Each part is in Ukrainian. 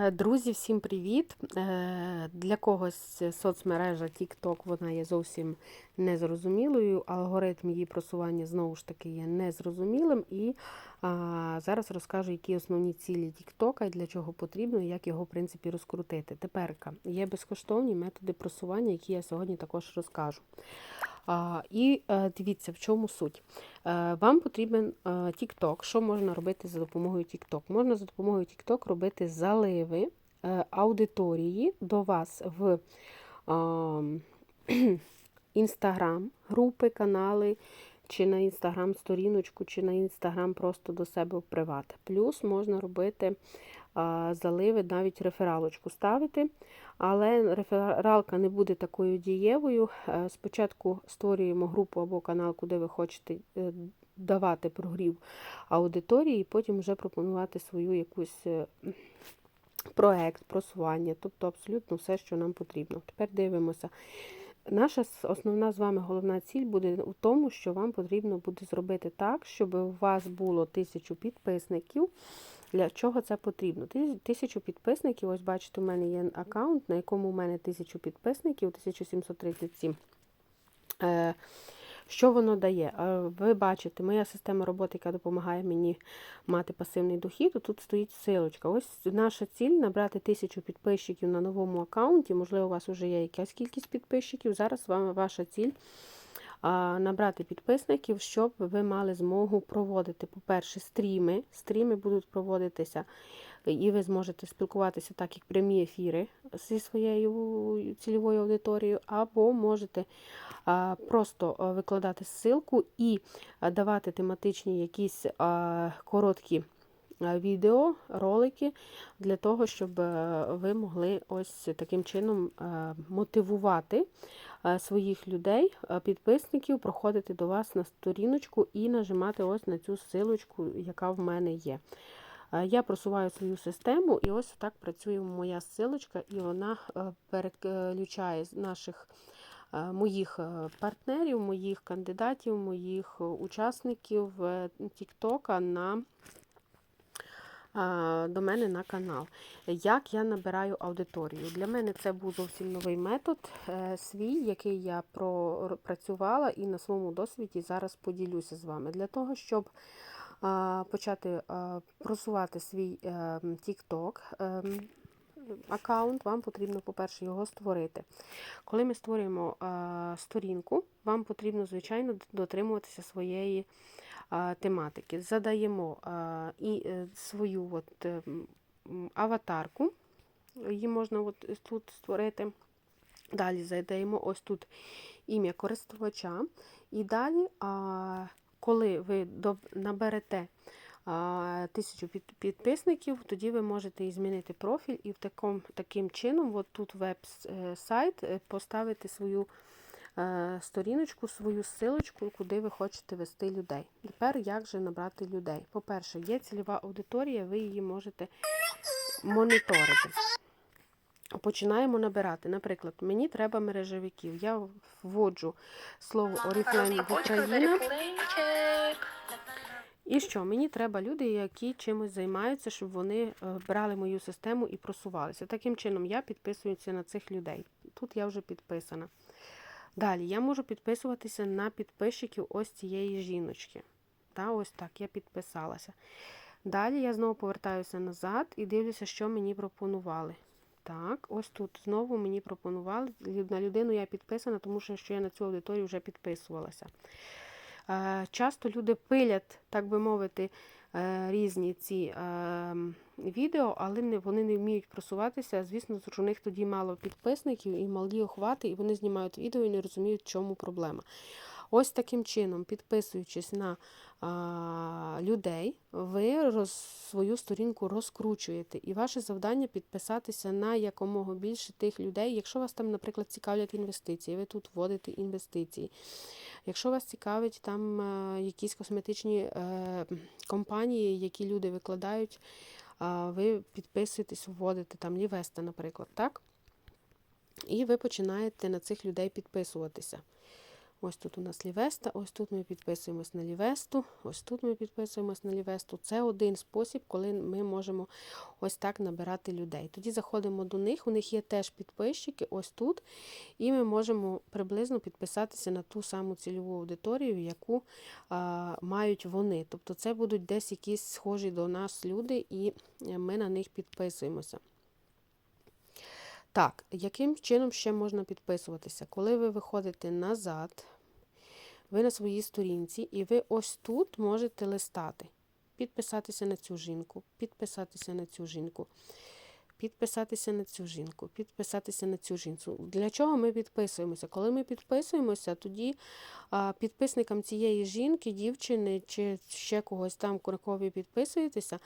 Е, Друзі, всім привіт! Е, Для когось соцмережа TikTok вона є зовсім незрозумілою. Алгоритм її просування знову ж таки є незрозумілим. І зараз розкажу, які основні цілі TikTok і для чого потрібно, і як його в принципі розкрутити. Теперка є безкоштовні методи просування, які я сьогодні також розкажу. І е, дивіться, в чому суть. Е, Вам потрібен е, TikTok. Що можна робити за допомогою TikTok? Можна за допомогою TikTok робити заливи аудиторії до вас в Інстаграм, групи, канали, чи на Інстаграм сторіночку, чи на Інстаграм просто до себе в приват. Плюс можна робити заливи, навіть рефералочку ставити, але рефералка не буде такою дієвою. Е, Спочатку створюємо групу або канал, куди ви хочете е, давати прогрів аудиторії, і потім вже пропонувати свою якусь. е, Проект, просування, тобто абсолютно все, що нам потрібно. Тепер дивимося. Наша основна з вами головна ціль буде у тому, що вам потрібно буде зробити так, щоб у вас було тисячу підписників. Для чого це потрібно? Ти- Тисячу підписників, ось бачите, у мене є аккаунт, на якому у мене тисячу підписників, 1737. Що воно дає? Ви бачите, моя система роботи, яка допомагає мені мати пасивний дохід, тут стоїть силочка. Ось наша ціль набрати тисячу підписчиків на новому аккаунті. Можливо, у вас вже є якась кількість підписчиків. Зараз вам ваша ціль набрати підписників, щоб ви мали змогу проводити, по-перше, стріми. Стріми будуть проводитися, і ви зможете спілкуватися так, як прямі ефіри зі своєю цільовою аудиторією, або можете просто викладати ссылку і давати тематичні якісь короткі відео, ролики для того, щоб ви могли ось таким чином мотивувати своїх людей, підписників, проходити до вас на сторіночку і нажимати ось на цю силочку, яка в мене є. Е, Я просуваю свою систему, і ось так працює моя силочка, і вона е, переключає наших е, моїх партнерів, моїх кандидатів, моїх учасників TikTok на до мене на канал. Як я набираю аудиторію? Для мене це був зовсім новий метод свій, який я пропрацювала і на своєму досвіді зараз поділюся з вами. Для того, щоб почати просувати свій е, TikTok, е, аккаунт, вам потрібно, по-перше, його створити. Коли ми створюємо сторінку, вам потрібно, звичайно, дотримуватися своєї тематики. Задаємо і е, свою от, е, аватарку, її можна от тут створити. Далі задаємо ось тут ім'я користувача. І далі, коли ви наберете тисячу під- підписників, тоді ви можете і змінити профіль і в таком, таким чином, от тут веб-сайт, е, поставити свою е, сторіночку, свою силочку, куди ви хочете вести людей. Тепер як же набрати людей? По-перше, є цільова аудиторія, ви її можете моніторити. Починаємо набирати. Наприклад, мені треба мережевиків. Я вводжу слово Oriflame Україна. І що? Мені треба люди, які чимось займаються, щоб вони е, брали мою систему і просувалися. Таким чином, я підписуюся на цих людей. Тут я вже підписана. Далі я можу підписуватися на підписчиків ось цієї жіночки. Та, ось так, я підписалася. Далі я знову повертаюся назад і дивлюся, що мені пропонували. Так, ось тут знову мені пропонували. На людину я підписана, тому що що я на цю аудиторію вже підписувалася. Е, Часто люди пилять, так би мовити, е, різні ці е, відео, але вони не вміють просуватися. Звісно, у них тоді мало підписників і малі охвати, і вони знімають відео і не розуміють, в чому проблема. Ось таким чином, підписуючись на а, людей, ви роз, свою сторінку розкручуєте. І ваше завдання підписатися на якомога більше тих людей. Якщо вас там, наприклад, цікавлять інвестиції, ви тут вводите інвестиції. Якщо вас цікавить там е, якісь косметичні е, компанії, які люди викладають, ви підписуєтесь, вводите там Лівеста, наприклад, так? І ви починаєте на цих людей підписуватися. Ось тут у нас Лівеста, ось тут ми підписуємось на Лівесту, ось тут ми підписуємось на Лівесту. Це один спосіб, коли ми можемо ось так набирати людей. Тоді заходимо до них, у них є теж підписчики, ось тут, і ми можемо приблизно підписатися на ту саму цільову аудиторію, яку а, мають вони. Тобто це будуть десь якісь схожі до нас люди, і ми на них підписуємося. Так, яким чином ще можна підписуватися? Коли ви виходите назад, ви на своїй сторінці, і ви ось тут можете листати. Підписатися на цю жінку, підписатися на цю жінку, підписатися на цю жінку, підписатися на цю жінку. Для чого ми підписуємося? Коли ми підписуємося, тоді підписникам цієї жінки, дівчини чи ще когось там, кого ви підписуєтеся,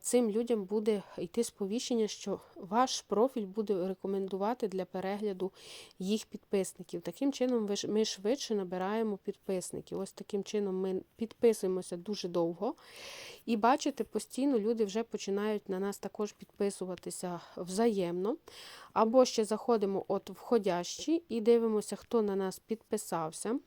цим людям буде йти сповіщення, що ваш профіль буде рекомендувати для перегляду їх підписників. Таким чином, ми швидше набираємо підписників. Ось таким чином ми підписуємося дуже довго. І бачите, постійно люди вже починають на нас також підписуватися взаємно. Або ще заходимо от входящі і дивимося, хто на нас підписався.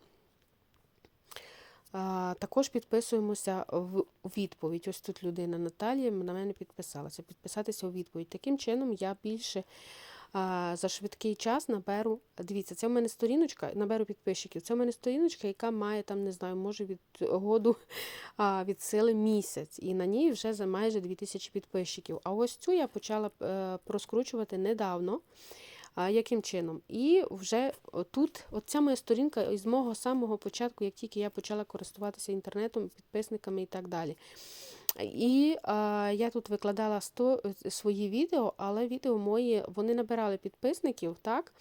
Також підписуємося в відповідь. Ось тут людина Наталія на мене підписалася. Підписатися у відповідь. Таким чином я більше за швидкий час наберу. Дивіться, це в мене сторіночка, наберу підписчиків. Це в мене сторіночка, яка має там, не знаю, може від году від сили місяць. І на ній вже за майже 2000 підписчиків. А ось цю я почала е, проскручувати недавно. Яким чином? І вже тут, оця моя сторінка із мого самого початку, як тільки я почала користуватися інтернетом, підписниками і так далі. І а, я тут викладала 100 свої відео, але відео мої вони набирали підписників, так?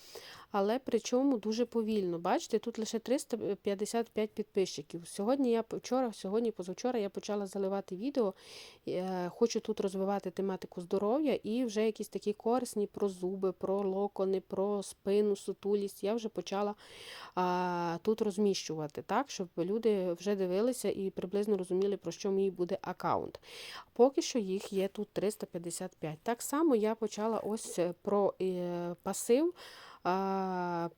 Але причому дуже повільно. Бачите, тут лише 355 підписчиків. Сьогодні я вчора, сьогодні, позавчора я почала заливати відео. Е, Хочу тут розвивати тематику здоров'я і вже якісь такі корисні про зуби, про локони, про спину, сутулість. Я вже почала а, тут розміщувати, так, щоб люди вже дивилися і приблизно розуміли, про що мій буде аккаунт. Поки що їх є тут 355. Так само я почала ось про е, пасив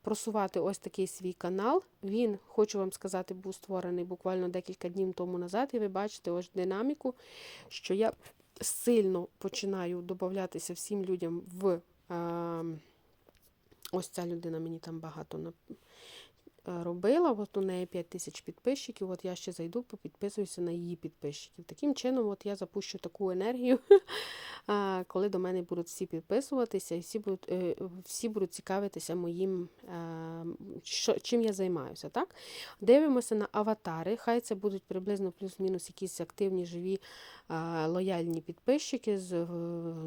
просувати ось такий свій канал. Він, хочу вам сказати, був створений буквально декілька днів тому назад, і ви бачите ось динаміку, що я сильно починаю додатися всім людям в. Ось ця людина мені там багато робила, от у неї 5 тисяч підписчиків, от я ще зайду, попідписуюся на її підписчиків. Таким чином, от я запущу таку енергію, коли до мене будуть всі підписуватися, і всі будуть, е, всі будуть цікавитися моїм, е, що, чим я займаюся. Так? Дивимося на аватари. Хай це будуть приблизно плюс-мінус якісь активні, живі, е, лояльні підписчики з е,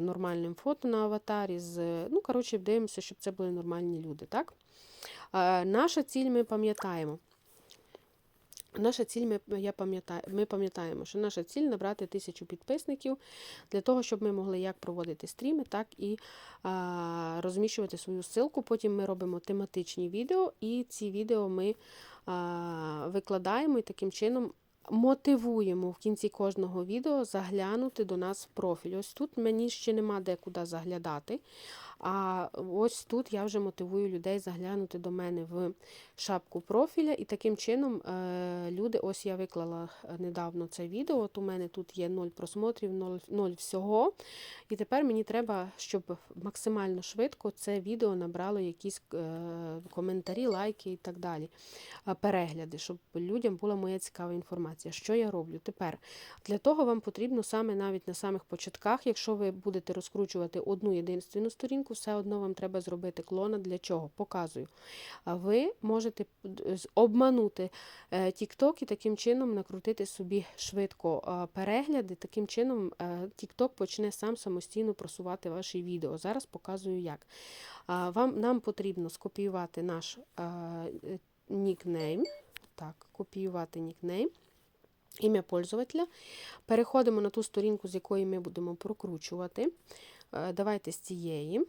нормальним фото на аватарі. З, ну, коротше, дивимося, щоб це були нормальні люди. Так? Е, Наша ціль ми пам'ятаємо. Наша ціль, ми, я пам'ятаю, ми пам'ятаємо, що наша ціль набрати тисячу підписників для того, щоб ми могли як проводити стріми, так і а, розміщувати свою ссылку. Потім ми робимо тематичні відео, і ці відео ми а, викладаємо і таким чином мотивуємо в кінці кожного відео заглянути до нас в профіль. Ось тут мені ще нема де куди заглядати. А ось тут я вже мотивую людей заглянути до мене в шапку профіля. І таким чином е, люди, ось я виклала е, недавно це відео. От у мене тут є 0 просмотрів, 0, 0 всього. І тепер мені треба, щоб максимально швидко це відео набрало якісь е, коментарі, лайки і так далі. Перегляди, щоб людям була моя цікава інформація. Що я роблю? Тепер для того вам потрібно саме навіть на самих початках, якщо ви будете розкручувати одну єдинственну сторінку, все одно вам треба зробити клона. Для чого? Показую. Ви можете обманути е, TikTok і таким чином накрутити собі швидко перегляди. Таким чином е, TikTok почне сам самостійно просувати ваші відео. Зараз показую як. Вам нам потрібно скопіювати наш е, нікнейм. Так, копіювати нікнейм. Ім'я пользователя. Переходимо на ту сторінку, з якої ми будемо прокручувати. Е, Давайте з цієї.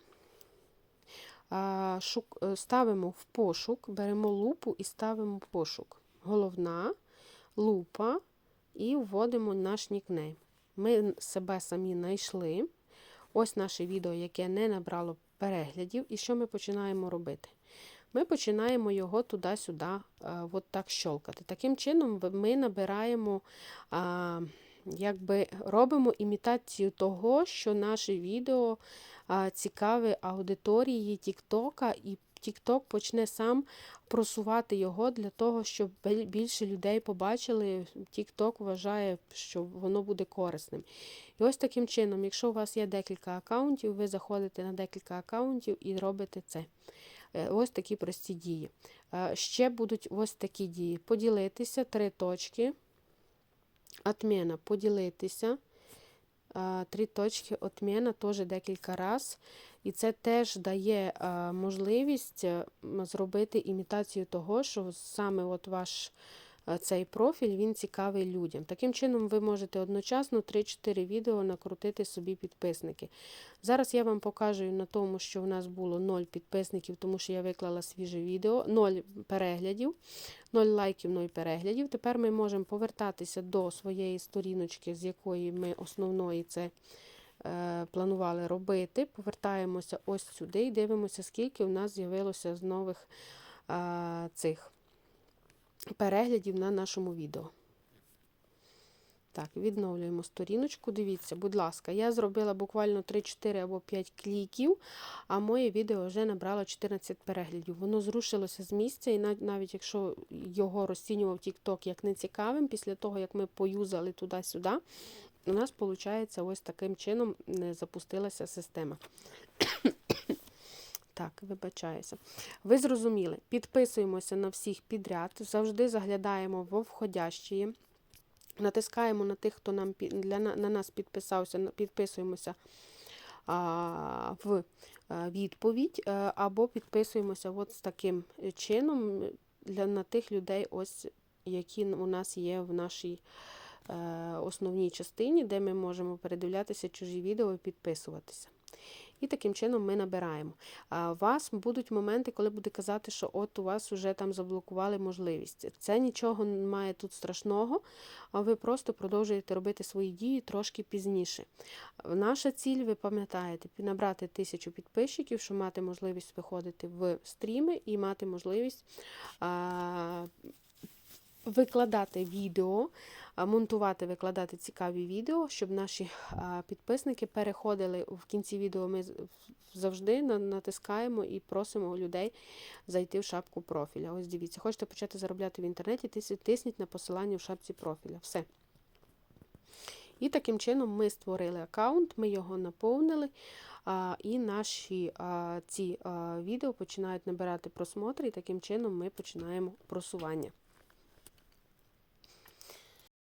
Шук- е, Ставимо в пошук, беремо лупу і ставимо в пошук. Головна, лупа і вводимо наш нікнейм. Ми себе самі знайшли. Ось наше відео, яке не набрало переглядів. І що ми починаємо робити? Ми починаємо його туди-сюди е, от так щолкати. Таким чином ми набираємо, якби робимо імітацію того, що наше відео цікаве аудиторії Тіктока, і Тікток почне сам просувати його для того, щоб більше людей побачили. Тікток вважає, що воно буде корисним. І ось таким чином, якщо у вас є декілька аккаунтів, ви заходите на декілька аккаунтів і робите це. Е, Ось такі прості дії. Е, Ще будуть ось такі дії. Поділитися, три точки. Отмена, поділитися. Е, Три точки отмена теж декілька разів. І це теж дає можливість зробити імітацію того, що саме от ваш цей профіль він цікавий людям. Таким чином, ви можете одночасно 3-4 відео накрутити собі підписники. Зараз я вам покажу на тому, що в нас було 0 підписників, тому що я виклала свіже відео, 0 переглядів, 0 лайків, 0 переглядів. Тепер ми можемо повертатися до своєї сторіночки, з якої ми основної це е, планували робити. Повертаємося ось сюди і дивимося, скільки в нас з'явилося з нових е, цих переглядів на нашому відео. Так, відновлюємо сторіночку. Дивіться, будь ласка, я зробила буквально 3-4 або 5 кліків, а моє відео вже набрало 14 переглядів. Воно зрушилося з місця, і навіть якщо його розцінював TikTok як нецікавим, після того, як ми поюзали туди-сюди, у нас, виходить, ось таким чином запустилася система. Так, вибачаюся. Ви зрозуміли, підписуємося на всіх підряд, завжди заглядаємо в входящі, натискаємо на тих, хто нам для, на на нас підписався, підписуємося а, в відповідь, е, або підписуємося от з таким е, чином для, на тих людей, ось, які у нас є в нашій е, основній частині, де ми можемо передивлятися чужі відео і підписуватися. І таким чином ми набираємо. А у вас будуть моменти, коли буде казати, що от у вас вже там заблокували можливість. Це нічого немає тут страшного, ви просто продовжуєте робити свої дії трошки пізніше. Наша ціль, ви пам'ятаєте, набрати тисячу підписчиків, щоб мати можливість виходити в стріми і мати можливість викладати відео, монтувати, викладати цікаві відео, щоб наші підписники переходили в кінці відео. Ми завжди натискаємо і просимо людей зайти в шапку профіля. Ось дивіться, хочете почати заробляти в інтернеті, тисніть на посилання в шапці профіля. Все. І таким чином ми створили аккаунт, ми його наповнили, і наші ці відео починають набирати просмотри, і таким чином ми починаємо просування.